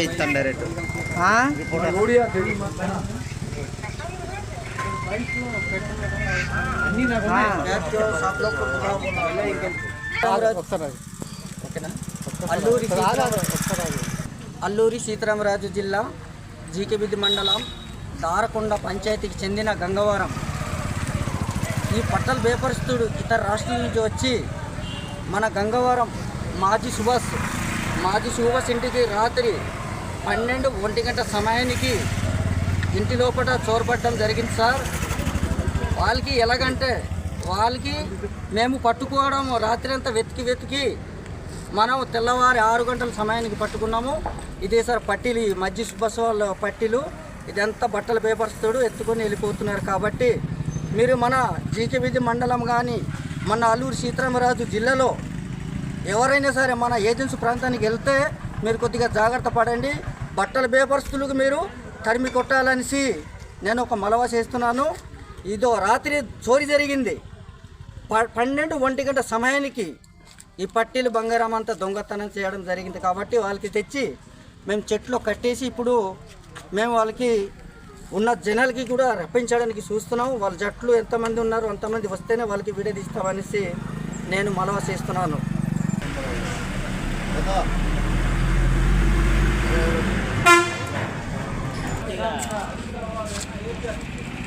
ఇస్తాను డైరెక్ట్. అల్లూరి అల్లూరి సీతారామరాజు జిల్లా జీకెబిద్ది మండలం దారకొండ పంచాయతీకి చెందిన గంగవరం. ఈ పట్టల బేపరిస్తుడు ఇతర రాష్ట్రాల నుంచి వచ్చి మన గంగవరం మాజీ సుభాష్ మాజీ సుభాష్ ఇంటికి రాత్రి పన్నెండు ఒంటి గంట సమయానికి ఇంటి లోపల చోరపడడం జరిగింది సార్. వాళ్ళకి ఎలాగంటే వాళ్ళకి మేము పట్టుకోవడం రాత్రి అంతా వెతికి వెతికి మనం తెల్లవారి ఆరు గంటల సమయానికి పట్టుకున్నాము. ఇదే సార్ పట్టీలు ఈ మధ్య బస్సు వాళ్ళ పట్టీలు. ఇదంతా బట్టల పేపర్స్తోడు ఎత్తుకొని వెళ్ళిపోతున్నారు కాబట్టి మీరు మన జీకేబీది మండలం కానీ మన అల్లూరు సీతారామరాజు జిల్లాలో ఎవరైనా సరే మన ఏజెన్సీ ప్రాంతానికి వెళ్తే మీరు కొద్దిగా జాగ్రత్త పడండి. బట్టల బేపరుస్తులకు మీరు తరిమి కొట్టాలనేసి నేను ఒక మలవ చేస్తున్నాను. ఇదో రాత్రి చోరీ జరిగింది. ప- పన్నెండు ఒంటి గంట సమయానికి ఈ పట్టీలు బంగారం అంతా దొంగతనం చేయడం జరిగింది కాబట్టి వాళ్ళకి తెచ్చి మేము చెట్లో కట్టేసి ఇప్పుడు మేము వాళ్ళకి ఉన్న జనాలకి కూడా రప్పించడానికి చూస్తున్నాం. వాళ్ళ జట్లు ఎంతమంది ఉన్నారు అంతమంది వస్తేనే వాళ్ళకి విడదీస్తామనేసి నేను మలవ చేస్తున్నాను. はい。